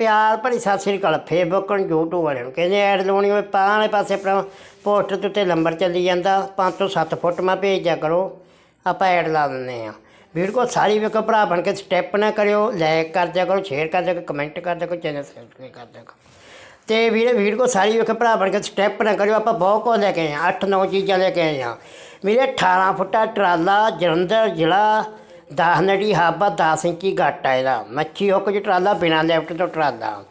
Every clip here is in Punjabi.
ਪਿਆਰ ਭਰੀ ਸਤਿ ਸ੍ਰੀ ਅਕਾਲ ਫੇਸਬੁੱਕ ਨੂੰ YouTube ਵਾਲਿਆਂ ਨੂੰ। ਕਹਿੰਦੇ ਐਡ ਲਾਉਣੀ ਹੋਵੇ ਪਾਂ ਵਾਲੇ ਪਾਸੇ ਆਪਣਾ ਪੋਸਟਰ ਦੇ ਉੱਤੇ ਲੰਬਰ ਚੱਲੀ ਜਾਂਦਾ 5 ਤੋਂ 7 ਫੁੱਟ ਮੈਂ ਭੇਜਦਿਆਂ ਕਰੋ, ਆਪਾਂ ਐਡ ਲਾ ਦਿੰਦੇ ਆ ਵੀਡੀਓ ਸਾਰੀ ਵੇਖੋ, ਭਰਾ ਬਣ ਕੇ ਸਟੈਪ ਨਾ ਕਰਿਓ ਲਾਈਕ ਕਰ ਦਿਆ ਕਰੋ ਸ਼ੇਅਰ ਕਰ ਦਿਆ ਕਰੋ ਕਮੈਂਟ ਕਰ ਦਿਆ ਕਰੋ ਚੈਨਲ ਸਬਸਕ੍ਰਾਈਬ ਕਰ ਦਿਆ ਕਰੋ। ਤੇ ਵੀਰੇ ਵੀਡੀਓ ਸਾਰੀ ਵੇਖੋ, ਭਰਾ ਬਣ ਕੇ ਸਟੈਪ ਨਾ ਕਰਿਓ, ਆਪਾਂ ਬਹੁਤ ਕੁਝ ਲੈ ਕੇ ਆਏ ਆ 8-9 ਚੀਜ਼ਾਂ ਲੈ ਕੇ ਆਏ ਆ ਵੀਰੇ 18 ਫੁੱਟਾ ਟਰਾਲਾ, ਜਲੰਧਰ ਜ਼ਿਲ੍ਹਾ ਦਸ ਨੜੀ ਹਾਬਾ 10 ਇੰਚੀ ਗੱਟ ਆ ਇਹਦਾ। ਮੱਛੀ ਹੁੱਕ ਚ ਟਰਾਲਾ, ਬਿਨਾਂ ਲੈਫਟ ਤੋਂ ਟਰਾਲਾ।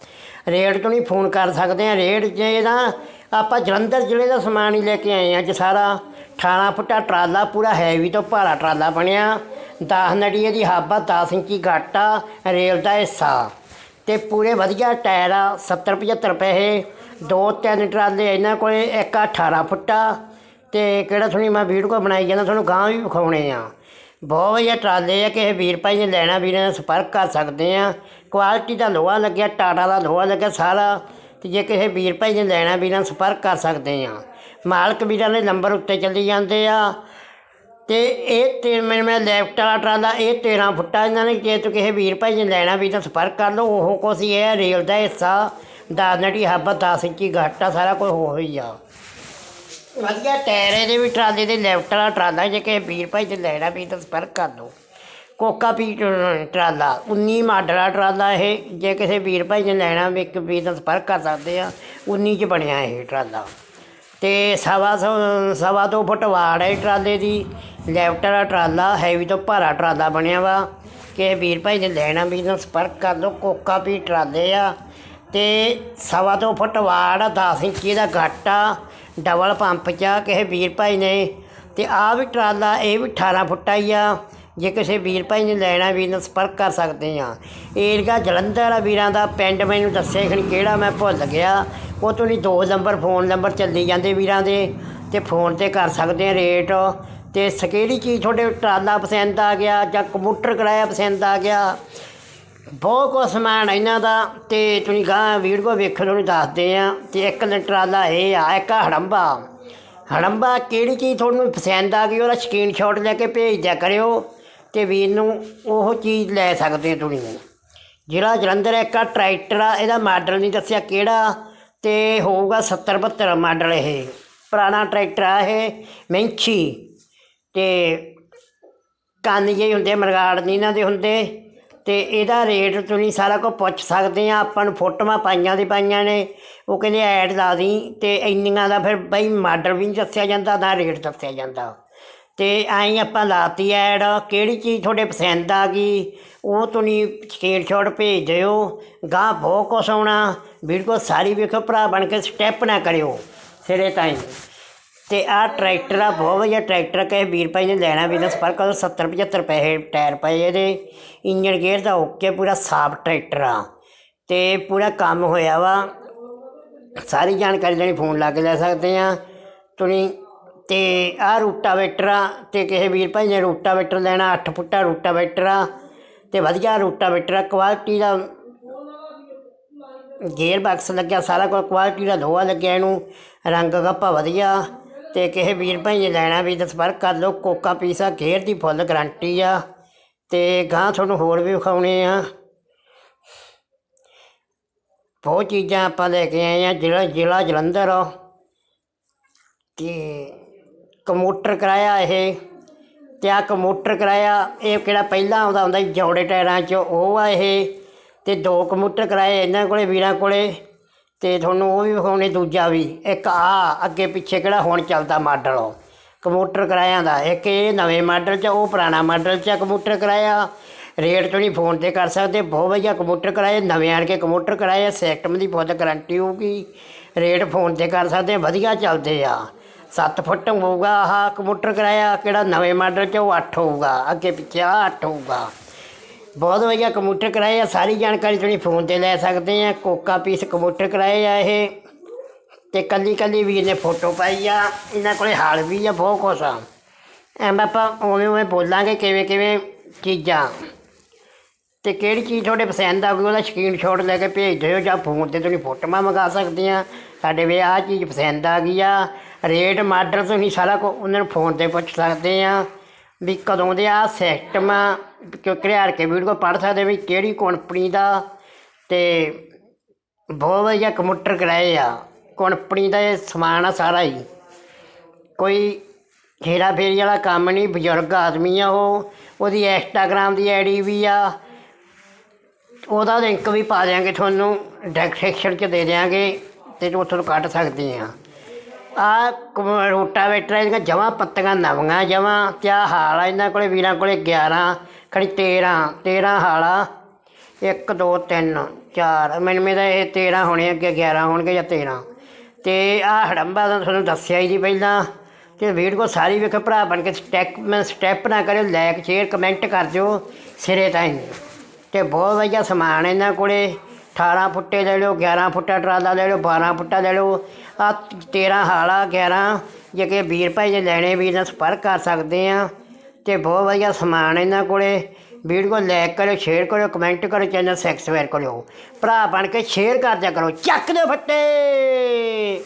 ਰੇਟ ਤੋਂ ਨਹੀਂ ਫੋਨ ਕਰ ਸਕਦੇ ਆ। ਰੇਟ ਜੇ ਨਾ ਆਪਾਂ ਜਲੰਧਰ ਜ਼ਿਲ੍ਹੇ ਦਾ ਸਮਾਨ ਹੀ ਲੈ ਕੇ ਆਏ ਆ। ਅੱਜ ਸਾਰਾ 18 ਫੁੱਟਾ ਟਰਾਲਾ ਪੂਰਾ ਹੈਵੀ ਤੋਂ ਭਾਰਾ ਟਰਾਲਾ ਬਣਿਆ। 10 ਨੜੀਏ ਦੀ ਹਾਬਾ 10 ਇੰਚੀ ਗੱਟ ਆ, ਰੇਲ ਦਾ ਹਿੱਸਾ। ਤੇ ਪੂਰੇ ਵਧੀਆ ਟਾਇਰ ਆ 70 75 ਰੁਪਏ ਦੋ ਤਿੰਨ ਟਰਾਲੇ ਇਹਨਾਂ ਕੋਲੇ, ਇੱਕ ਆ 18 ਫੁੱਟਾ। ਤੇ ਕਿਹੜਾ ਤੁਹਾਨੂੰ ਮੈਂ ਵੀਡੀਓ ਬਣਾਈ ਜਾਂਦਾ, ਤੁਹਾਨੂੰ ਗਾਂ ਵੀ ਵਿਖਾਉਣੇ ਆ। ਬਹੁਤ ਵਧੀਆ ਟਰਾਲੇ ਆ, ਕਿਸੇ ਵੀਰ ਭਾਈ ਨੇ ਲੈਣਾ, ਵੀਰਾਂ ਨਾਲ ਸੰਪਰਕ ਕਰ ਸਕਦੇ ਆ। ਕੁਆਲਿਟੀ ਦਾ ਲੋਹਾ ਲੱਗਿਆ, ਟਾਟਾ ਦਾ ਲੋਹਾ ਲੱਗਿਆ ਸਾਰਾ। ਤੇ ਜੇ ਕਿਸੇ ਵੀਰ ਭਾਈ ਨੇ ਲੈਣਾ, ਵੀਰਾਂ ਨਾਲ ਸੰਪਰਕ ਕਰ ਸਕਦੇ ਆ। ਮਾਲਕ ਵੀਰਾਂ ਦੇ ਨੰਬਰ ਉੱਤੇ ਚੱਲੀ ਜਾਂਦੇ ਆ। ਤੇ ਇਹ ਤੇ ਮੈਂ ਮੈਂ ਲੈਫਟ ਵਾਲਾ ਟਰਾਲਾ, ਇਹ 13 ਫੁੱਟਾ ਇਹਨਾਂ ਨੇ, ਜੇ ਤੂੰ ਕਿਸੇ ਵੀਰ ਭਾਈ ਨੇ ਲੈਣਾ ਵੀ ਤਾਂ ਸੰਪਰਕ ਕਰ ਲਓ, ਉਹ ਕੁਛ ਹੀ ਹੈ, ਰੇਲ ਦਾ ਹਿੱਸਾ। ਦਸਨਟੀ ਹੱਬ 10 ਇੰਚੀ ਘੱਟ ਸਾਰਾ ਕੁਝ ਹੋ ਹੀ ਆ। ਵਧੀਆ ਟਾਇਰ ਇਹਦੇ ਵੀ ਟਰਾਲੇ ਦੇ ਲੈਫਟ ਵਾਲਾ ਟਰਾਲਾ ਜੇ ਕਿਸੇ ਵੀਰ ਭਾਈ ਨੇ ਲੈਣਾ ਵੀ ਤਾਂ ਸੰਪਰਕ ਕਰ ਲਓ। ਕੋਕਾ ਪੀ ਟਰਾਲਾ 19 ਮਾਡਲ ਟਰਾਲਾ ਇਹ, ਜੇ ਕਿਸੇ ਵੀਰ ਭਾਈ ਨੇ ਲੈਣਾ ਵੀ ਇੱਕ ਵੀਰ ਨਾਲ ਸੰਪਰਕ ਕਰ ਸਕਦੇ ਆ 19 ਚ ਬਣਿਆ ਇਹ ਟਰਾਲਾ। ਤੇ ਸਵਾ ਸੌ- ਸਵਾ ਤੋਂ ਫੁੱਟ ਵਾੜ ਹੈ ਟਰਾਲੇ ਦੀ, ਲੈਫਟ ਵਾਲਾ ਟਰਾਲਾ ਹੈਵੀ ਤੋਂ ਭਾਰਾ ਟਰਾਲਾ ਬਣਿਆ ਵਾ। ਕਿ ਵੀਰ ਭਾਈ ਨੇ ਲੈਣਾ ਵੀ ਨਾਲ ਸੰਪਰਕ ਕਰ ਲਓ, ਕੋਕਾ ਵੀ ਟਰਾਲੇ ਆ। ਤੇ ਸਵਾ ਤੋਂ ਫੁੱਟ ਵਾੜ ਆ 10 ਇੰਚੀ ਦਾ ਗੱਟ ਆ। ਡਬਲ ਪੰਪ ਚ ਆ, ਕਿਸੇ ਵੀਰ ਭਾਈ ਨੇ। ਅਤੇ ਆਹ ਵੀ ਟਰਾਲਾ, ਇਹ ਵੀ 18 ਫੁੱਟਾ ਹੀ ਆ। ਜੇ ਕਿਸੇ ਵੀਰ ਭਾਈ ਨੇ ਲੈਣਾ, ਵੀਰ ਨਾਲ ਸੰਪਰਕ ਕਰ ਸਕਦੇ ਆ। ਏਰੀਆ ਜਲੰਧਰ ਆ ਵੀਰਾਂ ਦਾ, ਪਿੰਡ ਮੈਨੂੰ ਦੱਸੇ ਖਣੀ ਕਿਹੜਾ ਮੈਂ ਭੁੱਲ ਗਿਆ। ਉਹ ਤੋਂ ਨਹੀਂ ਦੋ ਨੰਬਰ, ਫੋਨ ਨੰਬਰ ਚੱਲੀ ਜਾਂਦੇ ਵੀਰਾਂ ਦੇ। ਤੇ ਫੋਨ ਤੇ ਕਰ ਸਕਦੇ ਆ ਰੇਟ। ਤੇ ਕਿਹੜੀ ਚੀਜ਼ ਤੁਹਾਡੇ ਟਰਾਲਾ ਪਸੰਦ ਆ ਗਿਆ ਜਾਂ ਕੰਪਿਊਟਰ ਕਰਾਇਆ ਪਸੰਦ ਆ ਗਿਆ? ਬਹੁਤ ਕੁਛ ਸਮਾਨ ਇਹਨਾਂ ਦਾ, ਤੇ ਤੁਸੀਂ ਗਾਂ ਵੀਡੀਓ ਵੇਖੋ ਤੁਹਾਨੂੰ ਦੱਸਦੇ ਆ। ਤੇ ਇੱਕ ਲ- ਟਰਾਲਾ ਇਹ ਆ, ਇੱਕ ਆ ਹੜੰਬਾ। ਹੜੰਬਾ ਕਿਹੜੀ ਚੀਜ਼ ਤੁਹਾਨੂੰ ਪਸੰਦ ਆ ਗਈ, ਉਹਦਾ ਸਕਰੀਨਸ਼ਾਟ ਲੈ ਕੇ ਭੇਜ ਦਿਆ ਕਰਿਓ, ਤੇ ਵੀਰ ਨੂੰ ਉਹ ਚੀਜ਼ ਲੈ ਸਕਦੇ ਹੋ ਤੁਸੀਂ। ਜਿਹੜਾ ਜਲੰਧਰ ਇੱਕ ਆ ਟਰੈਕਟਰ ਆ, ਇਹਦਾ ਮਾਡਲ ਨਹੀਂ ਦੱਸਿਆ ਕਿਹੜਾ, ਤੇ ਹੋਊਗਾ 70 72 ਮਾਡਲ ਇਹ। ਪੁਰਾਣਾ ਟਰੈਕਟਰ ਆ ਇਹ ਮੈਂਚੀ ਤੇ ਕੰਨ ਜੇ ਹੁੰਦੇ, ਮਰਗਾੜ ਨਹੀਂ ਇਹਨਾਂ ਦੇ ਹੁੰਦੇ। ਅਤੇ ਇਹਦਾ ਰੇਟ ਤੁਸੀਂ ਸਾਰਾ ਕੁਝ ਪੁੱਛ ਸਕਦੇ ਆ, ਆਪਾਂ ਨੂੰ ਫੋਟੋਆਂ ਪਾਈਆਂ ਦੀ ਪਾਈਆਂ ਨੇ, ਉਹ ਕਹਿੰਦੇ ਐਡ ਲਾ ਦੀ ਅਤੇ ਇੰਨੀਆਂ ਦਾ ਫਿਰ ਬਈ ਮਾਡਲ ਵੀ ਨਹੀਂ ਦੱਸਿਆ ਜਾਂਦਾ, ਨਾ ਰੇਟ ਦੱਸਿਆ ਜਾਂਦਾ। ਅਤੇ ਐਂ ਆਪਾਂ ਲਾਤੀ ਐਡ, ਕਿਹੜੀ ਚੀਜ਼ ਤੁਹਾਡੇ ਪਸੰਦ ਆ ਗਈ, ਉਹ ਤੁਸੀਂ ਸਕਰੀਨਸ਼ਾਟ ਭੇਜ ਦਿਓ, ਗਾਹ ਬਹੁਤ ਕੁਛ ਆਉਣਾ ਵੀਡੀਓ ਸਾਰੀ ਵੇਖੋ ਭਰਾ ਬਣ ਕੇ ਸਟੈਪ ਨਾ ਕਰਿਓ, ਸਿਰੇ ਤਾਈਂ। ਤੇ ਆਹ ਟਰੈਕਟਰ ਆ, ਬਹੁਤ ਵਧੀਆ ਟਰੈਕਟਰ ਕਹੇ ਵੀਰ ਭਾਈ ਨੇ ਲੈਣਾ ਵੀ ਨਾ ਸੰਪਰਕ ਕਰੋ 70 75 ਪੈਸੇ ਟਾਇਰ ਪਏ ਇਹਦੇ। ਇੰਜਨ ਗੇਅਰ ਦਾ ਓਕੇ ਪੂਰਾ ਸਾਫ਼ ਟਰੈਕਟਰ ਆ। ਤੇ ਪੂਰਾ ਕੰਮ ਹੋਇਆ ਵਾ। ਸਾਰੀ ਜਾਣਕਾਰੀ ਲੈਣੀ, ਫੋਨ ਲਾ ਕੇ ਲੈ ਸਕਦੇ ਆ। ਤੁਸੀਂ, ਤੇ ਆਹ ਰੂਟਾਵੇਟਰ ਆ, ਤੇ ਕਿਸੇ ਵੀਰ ਭਾਈ ਨੇ ਰੂਟਾਵੇਟਰ ਲੈਣਾ 8 ਫੁੱਟਾ ਰੂਟਾਵੇਟਰ ਆ। ਤੇ ਵਧੀਆ ਰੂਟਾਵੇਟਰ ਆ ਕੁਆਲਿਟੀ ਦਾ ਗੇਅਰ ਬਾਕਸ ਲੱਗਿਆ, ਸਾਰਾ ਕੁਝ ਕੁਆਲਿਟੀ ਦਾ ਲੋਹਾ ਲੱਗਿਆ ਇਹਨੂੰ, ਰੰਗ ਗੱਪਾ ਵਧੀਆ। ਤੇ ਕਿਸੇ ਵੀਰ ਭਾਈ ਨੇ ਲੈਣਾ ਵੀ ਤਾਂ ਸੰਪਰਕ ਕਰ ਲਓ, ਕੋਕਾ ਪੀਸਾ ਗੇਅਰ ਦੀ ਫੁੱਲ ਗਰੰਟੀ ਆ। ਤੇ ਗਾਂ ਤੁਹਾਨੂੰ ਹੋਰ ਵੀ ਵਿਖਾਉਣੇ ਆ। ਬਹੁਤ ਚੀਜ਼ਾਂ ਆਪਾਂ ਲੈ ਕੇ ਆਏ ਆ ਜ਼ਿਲ੍ਹਾ ਜ਼ਿਲ੍ਹਾ ਜਲੰਧਰ ਆ। ਤੇ ਕੰਮੂਟਰ ਕਰਾਇਆ ਇਹ, ਤੇ ਆ ਕੰਮੂਟਰ ਕਰਾਇਆ, ਇਹ ਕਿਹੜਾ ਪਹਿਲਾਂ ਆਉਂਦਾ ਹੁੰਦਾ ਸੀ, ਜੌੜੇ ਟਾਇਰਾਂ 'ਚ, ਉਹ ਆ ਇਹ। ਤੇ ਦੋ ਕੰਮੂਟਰ ਕਰਾਏ ਇਹਨਾਂ ਕੋਲੇ, ਵੀਰਾਂ ਕੋਲੇ। ਤੇ ਤੁਹਾਨੂੰ ਉਹ ਵੀ ਵਿਖਾਉਣੇ ਦੂਜਾ ਵੀ, ਇੱਕ ਆ ਅੱਗੇ ਪਿੱਛੇ ਕਿਹੜਾ ਹੁਣ ਚੱਲਦਾ ਮਾਡਲ ਉਹ ਕੰਪਿਊਟਰ ਕਰਾਇਆ ਦਾ, ਇੱਕ ਇਹ ਨਵੇਂ ਮਾਡਲ 'ਚ, ਉਹ ਪੁਰਾਣਾ ਮਾਡਲ 'ਚ ਕੰਪਿਊਟਰ ਕਰਾਇਆ। ਰੇਟ ਤੁਸੀਂ ਫੋਨ ਤੇ ਕਰ ਸਕਦੇ, ਬਹੁਤ ਵਧੀਆ ਕੰਪਿਊਟਰ ਕਰਾਏ, ਨਵੇਂ ਆਣ ਕੇ ਕੰਮੂਟਰ ਕਰਾਏ ਸਿਸਟਮ ਦੀ ਬਹੁਤ ਗਾਰੰਟੀ ਹੋਊਗੀ। ਰੇਟ ਫੋਨ ਤੇ ਕਰ ਸਕਦੇ, ਵਧੀਆ ਚੱਲਦੇ ਆ। 7 ਫੁੱਟ ਹੋਊਗਾ ਆਹ ਕੰਪਿਊਟਰ ਕਰਾਇਆ, ਕਿਹੜਾ ਨਵੇਂ ਮਾਡਲ ਚ, ਉਹ 8 ਹੋਊਗਾ, ਅੱਗੇ ਪਿੱਛੇ ਆ 8 ਹੋਊਗਾ। ਬਹੁਤ ਵਧੀਆ ਕੰਪਿਊਟਰ ਕਰਾਏ ਆ, ਸਾਰੀ ਜਾਣਕਾਰੀ ਤੁਸੀਂ ਫੋਨ ਤੇ ਲੈ ਸਕਦੇ ਆ, ਕੋਕਾ ਪੀਸ ਕੰਪਿਊਟਰ ਕਰਾਏ ਆ ਇਹ। ਤੇ ਕੱਲੀ ਕੱਲੀ ਵੀਰ ਨੇ ਫੋਟੋ ਪਾਈ ਆ, ਇਹਨਾਂ ਕੋਲੇ ਹਾਲ ਵੀ ਆ, ਬਹੁਤ ਕੁਛ ਆ। ਐਂ ਆਪਾਂ ਉਵੇਂ ਉਵੇਂ ਬੋਲਾਂਗੇ ਕਿਵੇਂ ਕਿਵੇਂ ਚੀਜ਼ਾਂ। ਤੇ ਕਿਹੜੀ ਚੀਜ਼ ਤੁਹਾਡੇ ਪਸੰਦ ਆ ਗਈ ਉਹਦਾ ਸਕਰੀਨਸ਼ਾਟ ਲੈ ਕੇ ਭੇਜ ਦਿਓ, ਜਾਂ ਫੋਨ ਤੇ ਤੁਸੀਂ ਫੋਟੋਆਂ ਮੰਗਾ ਸਕਦੇ ਆ। ਸਾਡੇ ਵੀ ਆਹ ਚੀਜ਼ ਪਸੰਦ ਆ ਗਈ ਆ, ਰੇਟ, ਮਾਡਲ ਤੁਸੀਂ ਸਾਰਾ ਕੁ ਉਹਨਾਂ ਨੂੰ ਫੋਨ ਤੇ ਪੁੱਛ ਸਕਦੇ ਆ, ਵੀ ਕਦੋਂ ਦੇ ਆ ਸਿਸਟਮ ਆ ਕਿ ਘਰਿਆੜ ਕੇ ਵੀਡੀਓ ਪੜ੍ਹ ਸਕਦੇ ਵੀ ਕਿਹੜੀ ਕੰਪਨੀ ਦਾ ਅਤੇ ਬਹੁਤ ਵਧੀਆ ਕੰਪਿਊਟਰ ਕਰਾਏ ਆ। ਕੰਪਨੀ ਦਾ ਇਹ ਸਮਾਨ ਆ ਸਾਰਾ ਹੀ। ਕੋਈ ਹੇਰਾ ਫੇਰੀ ਵਾਲਾ ਕੰਮ ਨਹੀਂ ਬਜ਼ੁਰਗ ਆਦਮੀ ਆ ਉਹ, ਉਹਦੀ ਇੰਸਟਾਗ੍ਰਾਮ ਦੀ ਆਈਡੀ ਵੀ ਆ। ਉਹਦਾ ਲਿੰਕ ਵੀ ਪਾ ਦਿਆਂਗੇ ਤੁਹਾਨੂੰ ਡੈਸਕ੍ਰਿਪਸ਼ਨ 'ਚ ਦੇ ਦਿਆਂਗੇ ਤੇ ਉੱਥੋਂ ਤੋਂ ਕੱਢ ਸਕਦੇ ਆ। ਆ ਰੋਟਾਵੇਟਰ ਇਹਦੀਆਂ ਜਮਾਂ ਪੱਤੀਆਂ ਨਵੀਆਂ ਜਮਾਂ ਕਿਆ ਹਾਲ ਆ ਇਹਨਾਂ ਕੋਲੇ, ਵੀਰਾਂ ਕੋਲੇ 11 ਖੜੀ 13 13 ਹਾਲਾ 1 2 3 4 ਮੈਨੂੰ ਮੇਰਾ ਇਹ 13 ਹੋਣੇ, ਅੱਗੇ 11 ਹੋਣਗੇ ਜਾਂ 13 ਤੇ ਆਹ ਹੜੰਬਾ ਦਾ ਤੁਹਾਨੂੰ ਦੱਸਿਆ ਹੀ ਜੀ ਪਹਿਲਾਂ। ਤੇ ਵੀਡੀਓ ਸਾਰੀ ਵੇਖੋ, ਭਰਾ ਬਣ ਕੇ ਸਟੈਪ ਮੈਂ ਸਟੈਪ ਨਾ ਕਰਿਓ, ਲਾਈਕ, ਸ਼ੇਅਰ, ਕਮੈਂਟ ਕਰ ਦਿਓ ਸਿਰੇ ਤਾਈਂ। ਤੇ ਬਹੁਤ ਵਧੀਆ ਸਮਾਨ ਇਹਨਾਂ ਕੋਲੇ। 18 ਫੁੱਟੇ ਲੈ ਲਿਓ 11 ਫੁੱਟਾ ਟਰਾਲਾ ਲੈ ਲਿਓ 12 ਫੁੱਟਾ ਲੈ ਲਓ। ਆ 13 ਹਾਲਾ 11 ਜੇ ਕਿ ਵੀਰ ਭਾਈ ਜੇ ਲੈਣੇ, ਵੀਰ ਨਾਲ ਸੰਪਰਕ ਕਰ ਸਕਦੇ ਆ। ਤੇ ਬਹੁਤ ਵਧੀਆ ਸਮਾਨ ਇਹਨਾਂ ਕੋਲੇ। ਵੀਡੀਓ ਲਾਈਕ ਕਰਿਓ ਸ਼ੇਅਰ ਕਰਿਓ ਕਮੈਂਟ ਕਰਿਓ ਚੈਨਲ ਸਬਸਕ੍ਰਾਈਬ ਕਰਿਓ ਭਰਾ ਬਣ ਕੇ ਸ਼ੇਅਰ ਕਰਦਿਆ ਕਰੋ। ਚੱਕ ਦੇ ਫੱਟੇ!